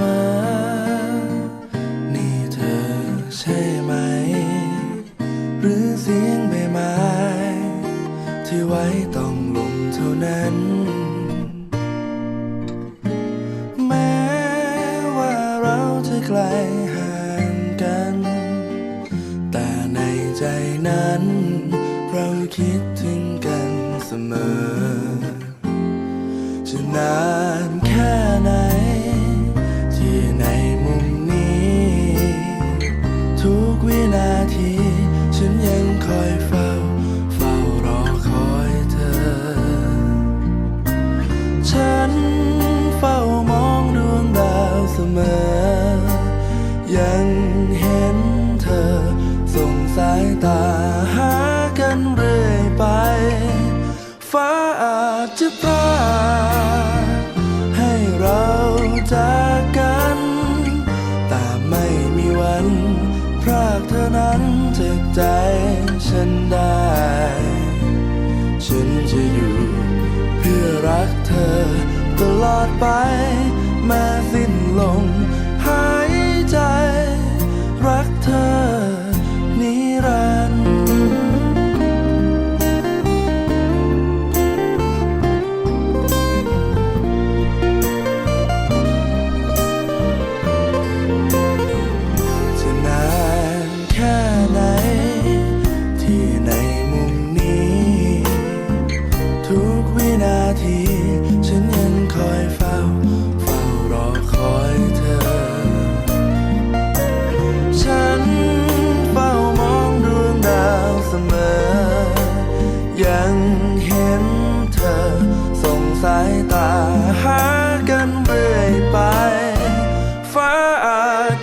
มอ นี่เธอใช่ไหม หรือเสียงใบไม้ที่ไว้ต้องลมเท่านั้น แม้ว่าเราจะไกลห่างกัน แต่ในใจนั้น เราคิดถึงกันเสมอจะนาน มอ ยังเห็นเธอ ส่งสายตาหากันเรื่อยไป ฟ้าอาจจะพรากให้เราจากกัน แต่ไม่มีวันพรากเธอนั้นจากใจฉันได้ ฉันจะอยู่เพื่อรักเธอตลอดไปแม้สิ น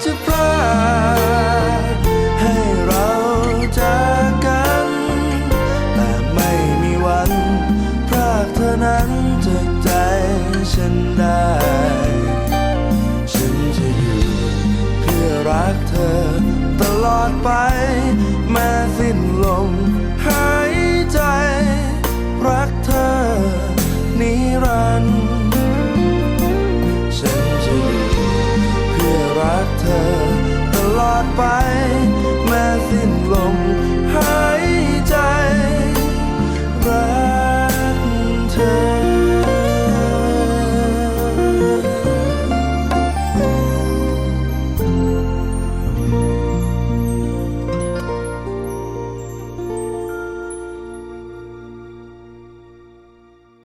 อ ฉั